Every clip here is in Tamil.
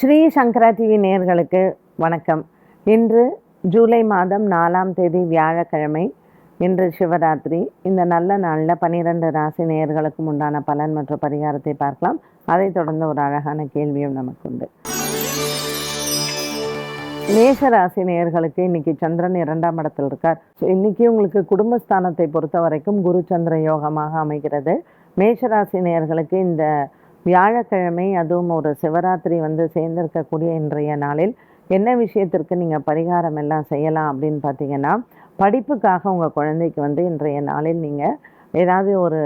ஸ்ரீ சங்கரா டிவி நேர்களுக்கு வணக்கம். இன்று ஜூலை மாதம் நாலாம் தேதி வியாழக்கிழமை இன்று சிவராத்திரி. இந்த நல்ல நாளில் பன்னிரெண்டு ராசி நேயர்களுக்கும் உண்டான பலன் மற்றும் பரிகாரத்தை பார்க்கலாம். அதைத் தொடர்ந்து ஒரு அழகான கேள்வியும் நமக்கு உண்டு மேஷ ராசி நேயர்களுக்கு இன்னைக்கு சந்திரன் இரண்டாம் இடத்தில் இருக்கார். ஸோ இன்னைக்கு உங்களுக்கு குடும்பஸ்தானத்தை பொறுத்த வரைக்கும் குரு சந்திர யோகமாக அமைகிறது. மேஷ ராசி நேயர்களுக்கு இந்த வியாழக்கிழமை அதுவும் ஒரு சிவராத்திரி வந்து சேர்ந்திருக்கக்கூடிய இன்றைய நாளில் என்ன விஷயத்திற்கு நீங்கள் பரிகாரம் எல்லாம் செய்யலாம் அப்படின்னு பார்த்தீங்கன்னா படிப்புக்காக உங்கள் குழந்தைக்கு வந்து இன்றைய நாளில் நீங்கள் ஏதாவது ஒரு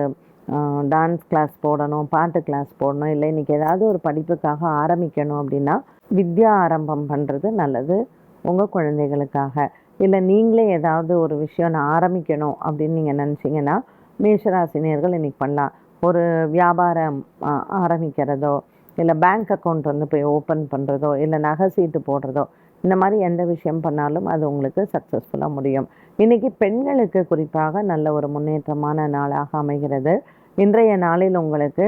டான்ஸ் கிளாஸ் போடணும் பாட்டு கிளாஸ் போடணும் இல்லை இன்றைக்கி ஏதாவது ஒரு படிப்புக்காக ஆரம்பிக்கணும் அப்படின்னா வித்யா ஆரம்பம் பண்ணுறது நல்லது உங்கள் குழந்தைகளுக்காக. இல்லை நீங்களே ஏதாவது ஒரு விஷயம் நான் ஆரம்பிக்கணும் அப்படின்னு நீங்கள் நினச்சிங்கன்னா மேஷராசினியர்கள் இன்றைக்கி பண்ணலாம். ஒரு வியாபாரம் ஆரம்பிக்கிறதோ இல்லை பேங்க் அக்கௌண்ட் வந்து போய் ஓப்பன் பண்ணுறதோ இல்லை நகை சீட்டு போடுறதோ இந்த மாதிரி எந்த விஷயம் பண்ணாலும் அது உங்களுக்கு சக்ஸஸ்ஃபுல்லாக முடியும். இன்றைக்கி பெண்களுக்கு குறிப்பாக நல்ல ஒரு முன்னேற்றமான நாளாக அமைகிறது. இன்றைய நாளில் உங்களுக்கு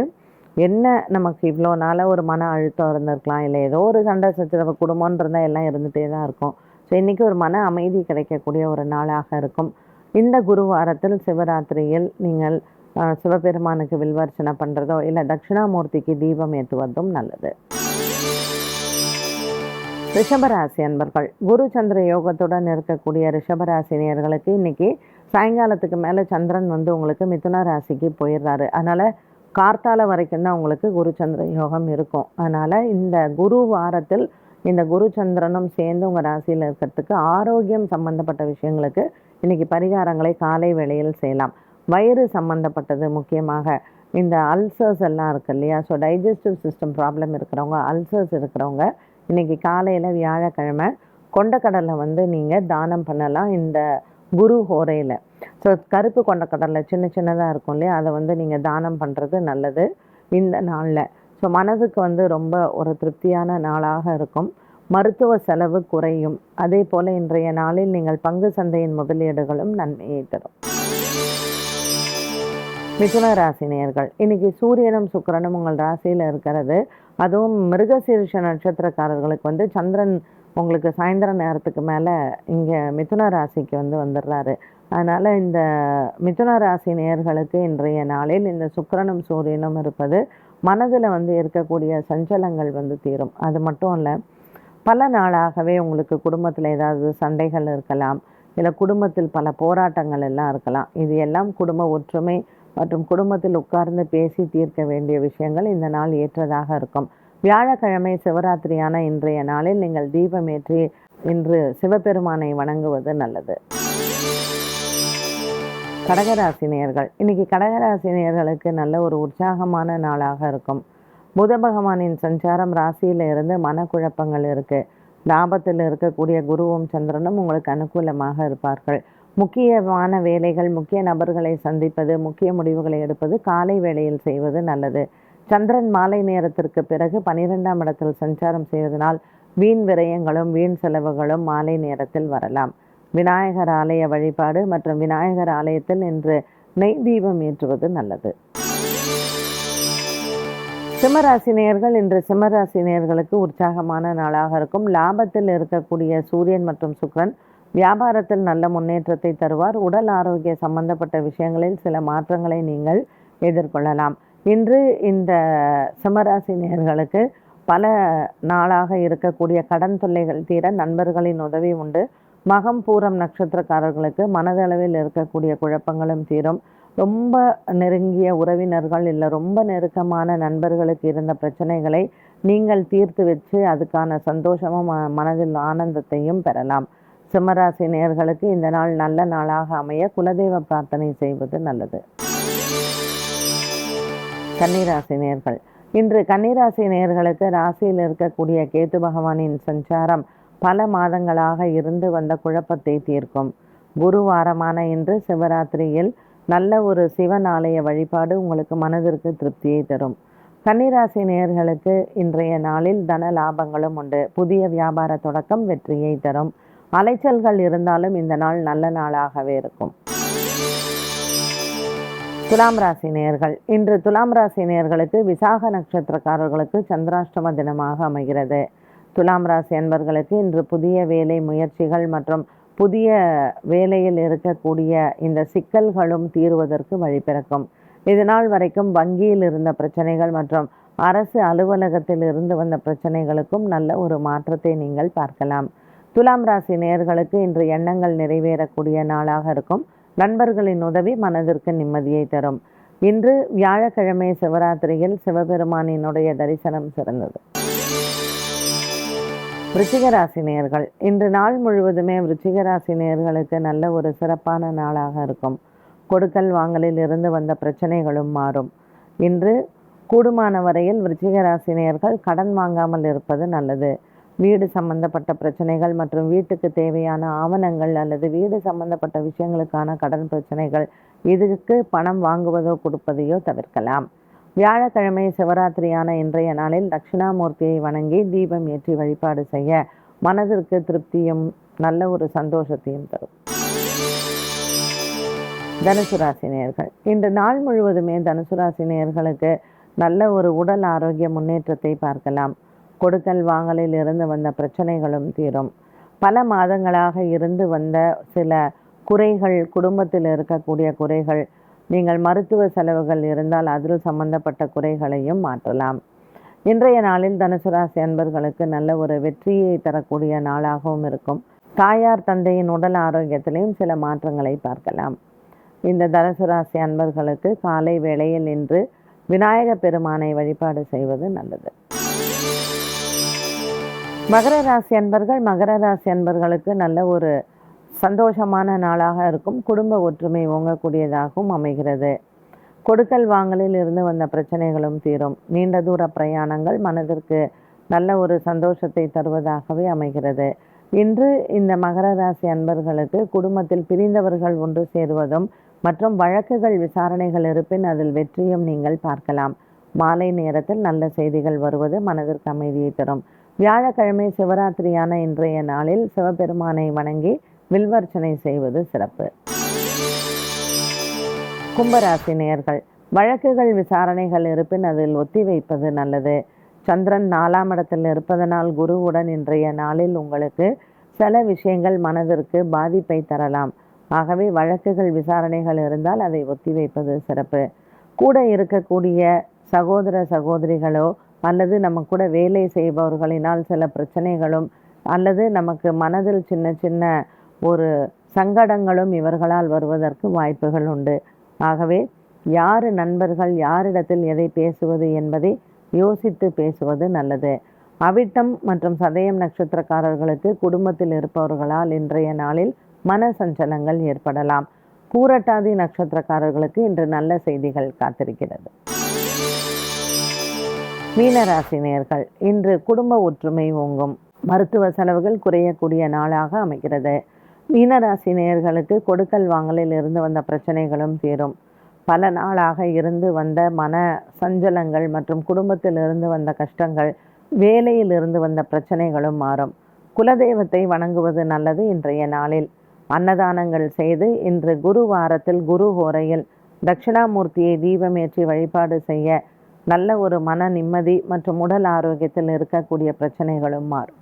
என்ன நமக்கு இவ்வளோ நாளாக ஒரு மன அழுத்தம் இருந்திருக்கலாம் இல்லை ஏதோ ஒரு சண்டை சச்சரவு குடும்பம்ன்றதா எல்லாம் இருந்துகிட்டே தான் இருக்கும். ஸோ இன்றைக்கி ஒரு மன அமைதி கிடைக்கக்கூடிய ஒரு நாளாக இருக்கும். இந்த குரு வாரத்தில் சிவராத்திரியில் நீங்கள் சிவபெருமானுக்கு வில்வர்ச்சனை பண்ணுறதோ இல்லை தட்சிணாமூர்த்திக்கு தீபம் ஏற்றுவதும் நல்லது. ரிஷபராசி அன்பர்கள் குரு சந்திர யோகத்துடன் இருக்கக்கூடிய ரிஷபராசினியர்களுக்கு இன்றைக்கி சாயங்காலத்துக்கு மேலே சந்திரன் வந்து உங்களுக்கு மிதுன ராசிக்கு போயிடுறாரு. அதனால் கார்த்தால வரைக்கும் தான் உங்களுக்கு குரு சந்திர யோகம் இருக்கும். அதனால் இந்த குரு வாரத்தில் இந்த குரு சந்திரனும் சேர்ந்து உங்கள் ராசியில் இருக்கிறதுக்கு ஆரோக்கியம் சம்பந்தப்பட்ட விஷயங்களுக்கு இன்னைக்கு பரிகாரங்களை காலை வேளையில் செய்யலாம். வயிறு சம்மந்தப்பட்டது முக்கியமாக. இந்த அல்சர்ஸ் எல்லாம் இருக்கு இல்லையா? ஸோ டைஜஸ்டிவ் சிஸ்டம் ப்ராப்ளம் இருக்கிறவங்க அல்சர்ஸ் இருக்கிறவங்க இன்னைக்கு காலையில் வியாழக்கிழமை கொண்டக்கடலை வந்து நீங்கள் தானம் பண்ணலாம் இந்த குரு ஹோரையில். ஸோ கருப்பு கொண்டக்கடலை சின்ன சின்னதாக இருக்கும் இல்லையா? அதை வந்து நீங்கள் தானம் பண்ணுறது நல்லது இந்த நாளில். ஸோ மனதுக்கு வந்து ரொம்ப ஒரு திருப்தியான நாளாக இருக்கும். மருத்துவ செலவு குறையும். அதே போல் இன்றைய நாளில் நீங்கள் பங்கு சந்தையின் முதலீடுகளும் நன்மையை தரும். மிதுன ராசி இன்றைக்கி இன்னைக்கு சூரியனும் சுக்கரனும் உங்கள் ராசியில் இருக்கிறது. அதுவும் மிருகசீரிஷ நட்சத்திரக்காரர்களுக்கு வந்து சந்திரன் உங்களுக்கு சாயந்தர நேரத்துக்கு மேலே இங்கே மிதுன ராசிக்கு வந்து வந்துடுறாரு. அதனால் இந்த மிதுன ராசி நேர்களுக்கு இன்றைய நாளில் இந்த சுக்கிரனும் சூரியனும் இருப்பது மனதில் வந்து இருக்கக்கூடிய சஞ்சலங்கள் வந்து தீரும். அது மட்டும் இல்லை பல நாளாகவே உங்களுக்கு குடும்பத்தில் ஏதாவது சண்டைகள் இருக்கலாம். இல்லை குடும்பத்தில் பல போராட்டங்கள் எல்லாம் இருக்கலாம். இது எல்லாம் குடும்ப ஒற்றுமை மற்றும் குடும்பத்தில் உட்கார்ந்து பேசி தீர்க்க வேண்டிய விஷயங்கள் இந்த நாள் ஏற்றதாக இருக்கும். வியாழக்கிழமை சிவராத்திரியான இன்றைய நாளில் நீங்கள் தீபமேற்றி இன்று சிவபெருமானை வணங்குவது நல்லது. கடகராசினியர்கள் இன்னைக்கு கடகராசினியர்களுக்கு நல்ல ஒரு உற்சாகமான நாளாக இருக்கும். புத பகவானின் சஞ்சாரம் ராசியில் இருந்து மனக்குழப்பங்கள் இருக்கு. லாபத்தில் இருக்கக்கூடிய குருவும் சந்திரனும் உங்களுக்கு அனுகூலமாக இருப்பார்கள். முக்கியமான வேலைகள் முக்கிய நபர்களை சந்திப்பது முக்கிய முடிவுகளை எடுப்பது காலை வேளையில் செய்வது நல்லது. சந்திரன் மாலை நேரத்திற்கு பிறகு பனிரெண்டாம் இடத்தில் சஞ்சாரம் செய்வதனால் வீண் விரயங்களும் வீண் செலவுகளும் மாலை நேரத்தில் வரலாம். விநாயகர் ஆலய வழிபாடு மற்றும் விநாயகர் ஆலயத்தில் இன்று நெய் தீபம் ஏற்றுவது நல்லது. சிம்மராசினியர்கள் இன்று சிம்மராசினியர்களுக்கு உற்சாகமான நாளாக இருக்கும். லாபத்தில் இருக்கக்கூடிய சூரியன் மற்றும் சுக்கிரன் வியாபாரத்தில் நல்ல முன்னேற்றத்தை தருவார். உடல் ஆரோக்கிய சம்பந்தப்பட்ட விஷயங்களில் சில மாற்றங்களை நீங்கள் எதிர்கொள்ளலாம். இன்று இந்த சிம்மராசினியர்களுக்கு பல நாளாக இருக்கக்கூடிய கடன் தொல்லைகள் தீர நண்பர்களின் உதவி உண்டு. மகம் பூரம் நட்சத்திரக்காரர்களுக்கு மனதளவில் இருக்கக்கூடிய குழப்பங்களும் தீரும். ரொம்ப நெருங்கிய உறவினர்கள் இல்லை ரொம்ப நெருக்கமான நண்பர்களுக்கு இருந்த பிரச்சனைகளை நீங்கள் தீர்த்து வச்சு அதுக்கான சந்தோஷமும் ம- மனதில் ஆனந்தத்தையும் பெறலாம். சிம்மராசி நேர்களுக்கு இந்த நாள் நல்ல நாளாக அமைய குலதெய்வ பிரார்த்தனை செய்வது நல்லது. கன்னிராசி நேர்கள் இன்று கன்னிராசி நேர்களுக்கு ராசியில் இருக்கக்கூடிய கேத்து பகவானின் சஞ்சாரம் பல மாதங்களாக இருந்து வந்த குழப்பத்தை தீர்க்கும். குருவாரமான இன்று சிவராத்திரியில் நல்ல ஒரு சிவன் ஆலய வழிபாடு உங்களுக்கு மனதிற்கு திருப்தியை தரும். கன்னிராசி நேயர்களுக்கு இன்றைய நாளில் தன லாபங்களும் உண்டு. புதிய வியாபார தொடக்கம் வெற்றியை தரும். அலைச்சல்கள் இருந்தாலும் இந்த நாள் நல்ல நாளாகவே இருக்கும். துலாம் ராசி நேர்கள். இன்று துலாம் ராசி நேர்களுக்கு விசாக நட்சத்திரக்காரர்களுக்கு சந்திராஷ்டம தினமாக அமைகிறது. துலாம் ராசி அன்பர்களுக்கு இன்று புதிய வேலை முயற்சிகள் மற்றும் புதிய வேலையில் இருக்கக்கூடிய இந்த சிக்கல்களும் தீர்வதற்கு வழிபிறக்கும் இதுநாள் வரைக்கும் வங்கியில் இருந்த பிரச்சனைகள் மற்றும் அரசு அலுவலகத்தில் இருந்து வந்த பிரச்சனைகளுக்கும் நல்ல ஒரு மாற்றத்தை நீங்கள் பார்க்கலாம். துலாம் ராசி நேயர்களுக்கு இன்று எண்ணங்கள் நிறைவேறக்கூடிய நாளாக இருக்கும். நண்பர்களின் உதவி மனதிற்கு நிம்மதியை தரும். இன்று வியாழக்கிழமை சிவராத்திரியில் சிவபெருமானினுடைய தரிசனம் சிறந்தது. விருச்சிக ராசி நேயர்கள் இன்று நாள் முழுவதுமே விருச்சிக ராசி நேயர்களுக்கு நல்ல ஒரு சிறப்பான நாளாக இருக்கும். கொடுக்கல் வாங்கலில் இருந்து வந்த பிரச்சனைகளும் மாறும். இன்று கூடுமான வரையில் விருச்சிக ராசி நேயர்கள் கடன் வாங்காமல் இருப்பது நல்லது. வீடு சம்பந்தப்பட்ட பிரச்சனைகள் மற்றும் வீட்டுக்கு தேவையான ஆவணங்கள் அல்லது வீடு சம்பந்தப்பட்ட விஷயங்களுக்கான கடன் பிரச்சனைகள் இதுக்கு பணம் வாங்குவதோ கொடுப்பதையோ தவிர்க்கலாம். வியாழக்கிழமை சிவராத்திரியான இன்றைய நாளில் தட்சிணாமூர்த்தியை வணங்கி தீபம் ஏற்றி வழிபாடு செய்ய மனதிற்கு திருப்தியும் நல்ல ஒரு சந்தோஷத்தையும் தரும். தனுசு ராசி நேயர்கள். இன்று நாள் முழுவதுமே தனுசு ராசி நேயர்களுக்கு நல்ல ஒரு உடல் ஆரோக்கிய முன்னேற்றத்தை பார்க்கலாம். கொடுக்கல் வாங்கலில் இருந்து வந்த பிரச்சனைகளும் தீரும். பல மாதங்களாக இருந்து வந்த சில குறைகள் குடும்பத்தில் இருக்கக்கூடிய குறைகள் நீங்கள் மருத்துவ செலவுகள் இருந்தால் அதில் சம்பந்தப்பட்ட குறைகளையும் மாற்றலாம். இன்றைய நாளில் தனுசு ராசி அன்பர்களுக்கு நல்ல ஒரு வெற்றியை தரக்கூடிய நாளாகவும் இருக்கும். தாயார் தந்தையின் உடல் ஆரோக்கியத்திலையும் சில மாற்றங்களை பார்க்கலாம். இந்த தனுசு ராசி அன்பர்களுக்கு காலை வேளையில் இன்று விநாயக பெருமானை வழிபாடு செய்வது நல்லது. மகர ராசி அன்பர்கள் மகர ராசி அன்பர்களுக்கு நல்ல ஒரு சந்தோஷமான நாளாக இருக்கும். குடும்ப ஒற்றுமை ஓங்கக்கூடியதாகவும் அமைகிறது. கொடுக்கல் வாங்கலில் இருந்து வந்த பிரச்சனைகளும் தீரும். நீண்ட தூர பிரயாணங்கள் மனதிற்கு நல்ல ஒரு சந்தோஷத்தை தருவதாகவே அமைகிறது. இன்று இந்த மகர ராசி அன்பர்களுக்கு குடும்பத்தில் பிரிந்தவர்கள் ஒன்று சேருவதும் மற்றும் வழக்குகள் விசாரணைகள் இருப்பின் அதில் வெற்றியும் நீங்கள் பார்க்கலாம். மாலை நேரத்தில் நல்ல செய்திகள் வருவது மனதிற்கு அமைதியை தரும். வியாழக்கிழமை சிவராத்திரியான இன்றைய நாளில் சிவபெருமானை வணங்கி வில்வர்ச்சனை செய்வது சிறப்பு. கும்பராசி நேயர்கள் வழக்குகள் விசாரணைகள் இருப்பின் அதில் ஒத்தி வைப்பது நல்லது. சந்திரன் நாலாம் இடத்தில் இருப்பதனால் குருவுடன் இன்றைய நாளில் உங்களுக்கு சில விஷயங்கள் மனதிற்கு பாதிப்பை தரலாம். ஆகவே வழக்குகள் விசாரணைகள் இருந்தால் அதை ஒத்தி வைப்பது சிறப்பு. கூட இருக்கக்கூடிய சகோதர சகோதரிகளோ அல்லது நம்ம கூட வேலை செய்பவர்களினால் சில பிரச்சனைகளும் அல்லது நமக்கு மனதில் சின்ன சின்ன ஒரு சங்கடங்களும் இவர்களால் வருவதற்கு வாய்ப்புகள் உண்டு. ஆகவே யார் நண்பர்கள் யாரிடத்தில் எதை பேசுவது என்பதை யோசித்து பேசுவது நல்லது. அவிட்டம் மற்றும் சதயம் நட்சத்திரக்காரர்களுக்கு குடும்பத்தில் இருப்பவர்களால் இன்றைய நாளில் மன சஞ்சலங்கள் ஏற்படலாம். பூரட்டாதி நட்சத்திரக்காரர்களுக்கு இன்று நல்ல செய்திகள் காத்திருக்கிறது. மீனராசினியர்கள் இன்று குடும்ப ஒற்றுமை ஓங்கும். மருத்துவ செலவுகள் குறையக்கூடிய நாளாக அமைகிறது. மீனராசினியர்களுக்கு கொடுக்கல் வாங்கலில் இருந்து வந்த பிரச்சனைகளும் தீரும். பல நாளாக இருந்து வந்த மன சஞ்சலங்கள் மற்றும் குடும்பத்தில் இருந்து வந்த கஷ்டங்கள் வேலையில் இருந்து வந்த பிரச்சனைகளும் மாறும். குலதெய்வத்தை வணங்குவது நல்லது இன்றைய நாளில். அன்னதானங்கள் செய்து இன்று குரு வாரத்தில் குரு ஹோரையில் தட்சிணாமூர்த்தியை தீபமேற்றி வழிபாடு செய்ய நல்ல ஒரு மன நிம்மதி மற்றும் உடல் ஆரோக்கியத்தில் இருக்கக்கூடிய பிரச்சனைகளும் மாறும்.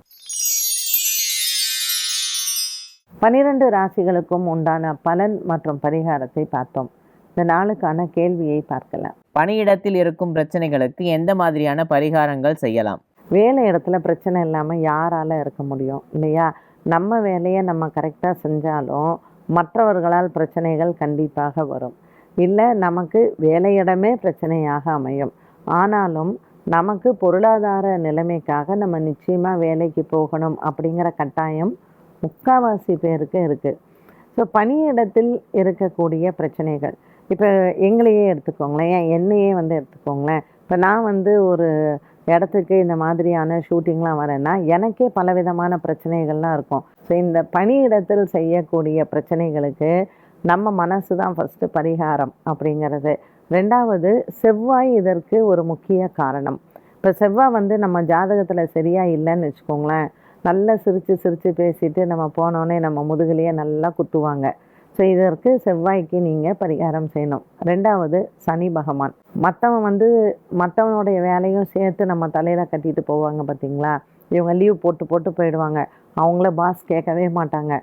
பனிரெண்டு ராசிகளுக்கும் உண்டான பலன் மற்றும் பரிகாரத்தை பார்த்தோம். இந்த நாளுக்கான கேள்வியை பார்க்கலாம். பணியிடத்தில் இருக்கும் பிரச்சனைகளுக்கு எந்த மாதிரியான பரிகாரங்கள் செய்யலாம்? வேலை இடத்துல பிரச்சனை இல்லாமல் யாரால இருக்க முடியும் இல்லையா? நம்ம வேலையை நம்ம கரெக்டாக செஞ்சாலும் மற்றவர்களால் பிரச்சனைகள் கண்டிப்பாக வரும். இல்லை நமக்கு வேலையிடமே பிரச்சனையாக அமையும். ஆனாலும் நமக்கு பொருளாதார நிலைமைக்காக நம்ம நிச்சயமாக வேலைக்கு போகணும் அப்படிங்கிற கட்டாயம் முக்காவாசி பேருக்கு இருக்குது ஸோ பணியிடத்தில் இருக்கக்கூடிய பிரச்சனைகள். இப்போ எங்களையே எடுத்துக்கோங்களேன். ஏன் என்னையே வந்து எடுத்துக்கோங்களேன். இப்போ நான் வந்து ஒரு இடத்துக்கு இந்த மாதிரியான ஷூட்டிங்லாம் வரேன்னா எனக்கே பலவிதமான பிரச்சனைகள்லாம் இருக்கும். ஸோ இந்த பணியிடத்தில் செய்யக்கூடிய பிரச்சனைகளுக்கு நம்ம மனசு தான் ஃபஸ்ட்டு பரிகாரம் அப்படிங்கிறது. ரெண்டாவது செவ்வாய் இதற்கு ஒரு முக்கிய காரணம். இப்போ செவ்வாய் வந்து நம்ம ஜாதகத்தில் சரியாக இல்லைன்னு வச்சுக்கோங்களேன். நல்லா சிரித்து சிரித்து பேசிட்டு நம்ம போனோடனே நம்ம முதுகுலையே நல்லா குத்துவாங்க. ஸோ இதற்கு செவ்வாய்க்கு நீங்கள் பரிகாரம் செய்யணும். ரெண்டாவது சனி பகவான். மற்றவன் வந்து மற்றவனுடைய வேலையும் சேர்த்து நம்ம தலையில் கட்டிட்டு போவாங்க பார்த்தீங்களா இவங்க லீவ் போட்டு போட்டு போயிடுவாங்க. அவங்கள பாஸ் கேட்கவே மாட்டாங்க.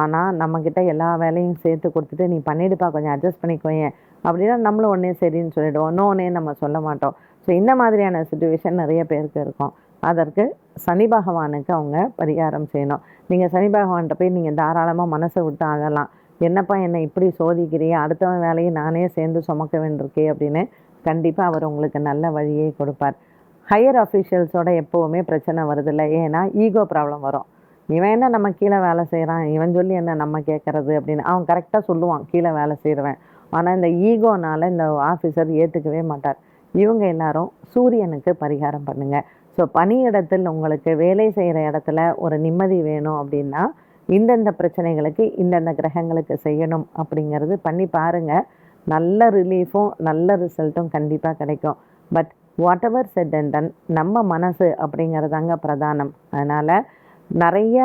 ஆனால் நம்மக்கிட்ட எல்லா வேலையும் சேர்த்து கொடுத்துட்டு நீ பண்ணிவிடுப்பா கொஞ்சம் அட்ஜஸ்ட் பண்ணிக்கோயேன். அப்படின்னா நம்மளும் ஒன்றே சரின்னு சொல்லிவிடுவோம் நோனே நம்ம சொல்ல மாட்டோம். ஸோ இந்த மாதிரியான சுச்சுவேஷன் நிறைய பேருக்கு இருக்கும். அதற்கு சனி பகவானுக்கு அவங்க பரிகாரம் செய்யணும். நீங்கள் சனி பகவான்கிட்ட போய் நீங்கள் தாராளமாக மனசை விட்டு அழலாம். என்னப்பா என்னை இப்படி சோதிக்கிறியே? அடுத்தவன் வேலையை நானே சேர்ந்து சுமக்க வேண்டியிருக்கே அப்படின்னு கண்டிப்பாக அவர் உங்களுக்கு நல்ல வழியை கொடுப்பார். ஹையர் அஃபீஷியல்ஸோட எப்போவுமே பிரச்சனை வருதில்ல. ஏன்னா ஈகோ ப்ராப்ளம் வரும். இவன் என்ன நம்ம கீழே வேலை செய்கிறான் இவன் சொல்லி என்ன நம்ம கேட்குறது அப்படின்னு அவன் கரெக்டாக சொல்லுவான். கீழே வேலை செய்கிறவன் ஆனால் இந்த ஈகோனால் இந்த ஆஃபீஸர் ஏற்றுக்கவே மாட்டார். இவங்க எல்லாரும் சூரியனுக்கு பரிகாரம் பண்ணுங்கள் ஸோ பணியிடத்தில் உங்களுக்கு வேலை செய்கிற இடத்துல ஒரு நிம்மதி வேணும் அப்படின்னா இந்தந்த பிரச்சனைகளுக்கு இந்தந்த கிரகங்களுக்கு செய்யணும் அப்படிங்கிறது பண்ணி பாருங்க. நல்ல ரிலீஃபும் நல்ல ரிசல்ட்டும் கண்டிப்பாக கிடைக்கும். But whatever said and done நம்ம மனசு அப்படிங்கிறதாங்க பிரதானம். அதனால் நிறைய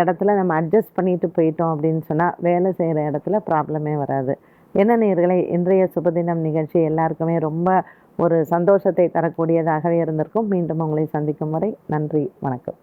இடத்துல நம்ம அட்ஜஸ்ட் பண்ணிட்டு போயிட்டோம் அப்படின்னு சொன்னால் வேலை செய்கிற இடத்துல ப்ராப்ளமே வராது. என்ன நேர்களை இன்றைய சுபதினம் நிகழ்ச்சி எல்லாருக்குமே ரொம்ப ஒரு சந்தோஷத்தை தரக்கூடியதாகவே இருந்திருக்கும். மீண்டும் உங்களை சந்திக்கும் வரை நன்றி வணக்கம்.